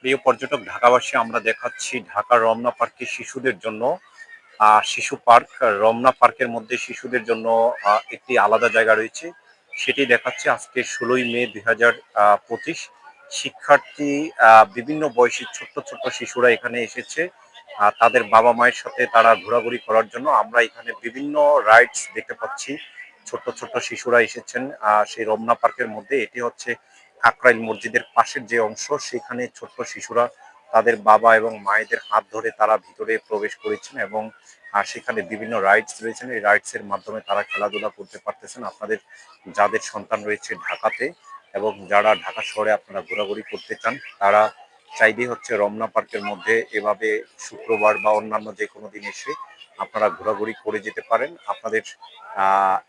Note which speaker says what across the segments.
Speaker 1: প্রিয় পর্যটক, ঢাকাবাসী, আমরা দেখাচ্ছি ঢাকার রমনা পার্কে শিশুদের জন্য শিশু পার্ক, রমনা পার্কের মধ্যে শিশুদের জন্য একটি আলাদা জায়গা রয়েছে। সেটি দেখাচ্ছে আজকে ষোলোই মে দুই হাজার পঁচিশ। শিক্ষার্থী বিভিন্ন বয়সী ছোট্ট ছোট্ট শিশুরা এখানে এসেছে। তাদের বাবা মায়ের সাথে তারা ঘোরাঘুরি করার জন্য আমরা এখানে বিভিন্ন রাইডস দেখতে পাচ্ছি। ছোট্ট ছোট্ট শিশুরা এসেছেন সেই রমনা পার্কের মধ্যে। এটি হচ্ছে কাকরাইল মসজিদের পাশের যে অংশ, সেখানে ছোট্ট শিশুরা তাদের বাবা এবং মায়েদের হাত ধরে তারা ভিতরে প্রবেশ করেছেন এবং আর সেখানে বিভিন্ন রাইডস রয়েছেন। এই রাইডস এর মাধ্যমে তারা খেলাধুলা করতে পারতেছেন। আপনাদের, যাদের সন্তান রয়েছে ঢাকাতে এবং যারা ঢাকা শহরে আপনারা ঘোরাঘুরি করতে চান, তারা চাইলেই হচ্ছে রমনা পার্কের মধ্যে এভাবে শুক্রবার বা অন্যান্য যে কোনো দিন এসে আপনারা ঘোরাঘুরি করে যেতে পারেন। আপনাদের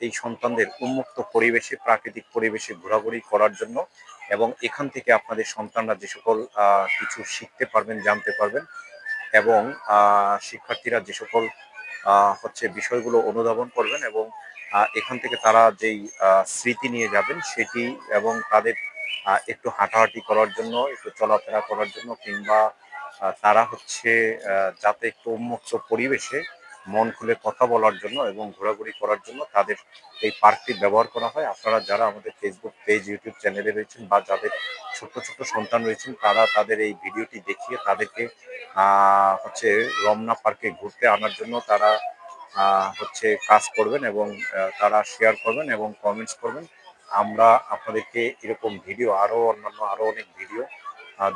Speaker 1: এই সন্তানদের উন্মুক্ত পরিবেশে, প্রাকৃতিক পরিবেশে ঘোরাঘুরি করার জন্য এবং এখান থেকে আপনাদের সন্তানরা যে সকল কিছু শিখতে পারবেন, জানতে পারবেন এবং শিক্ষার্থীরা যে সকল হচ্ছে বিষয়গুলো অনুধাবন করবেন এবং এখান থেকে তারা যেই স্মৃতি নিয়ে যাবেন সেটি এবং তাদের একটু হাঁটাহাঁটি করার জন্য, একটু চলাফেরা করার জন্য কিংবা তারা হচ্ছে যাতে একটু উন্মুক্ত পরিবেশে মন খুলে কথা বলার জন্য এবং ঘোরাঘুরি করার জন্য তাদের এই পার্কটি ব্যবহার করা হয়। আপনারা যারা আমাদের ফেসবুক পেজ ইউটিউব চ্যানেলে রয়েছেন বা যাদের ছোট্ট ছোট্ট সন্তান রয়েছেন, তারা তাদের এই ভিডিওটি দেখিয়ে তাদেরকে হচ্ছে রমনা পার্কে ঘুরতে আনার জন্য তারা হচ্ছে কাজ করবেন এবং তারা শেয়ার করবেন এবং কমেন্টস করবেন। আমরা আপনাদেরকে এরকম ভিডিও আরও অন্যান্য, আরও অনেক ভিডিও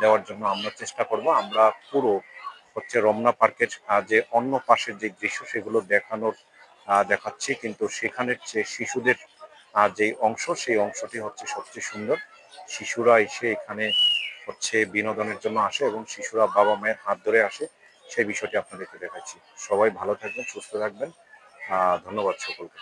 Speaker 1: দেওয়ার জন্য আমরা চেষ্টা করব। আমরা পুরো হচ্ছে রমনা পার্কের যে অন্য পাশের যে দৃশ্য, সেগুলো দেখানোর দেখাচ্ছি। কিন্তু সেখানের যে শিশুদের যে অংশ, সেই অংশটি হচ্ছে সবচেয়ে সুন্দর। শিশুরা এসে এখানে হচ্ছে বিনোদনের জন্য আসে এবং শিশুরা বাবা মায়ের হাত ধরে আসে। সেই বিষয়টি আপনাদেরকে দেখাচ্ছি। সবাই ভালো থাকবেন, সুস্থ থাকবেন। ধন্যবাদ সকলকে।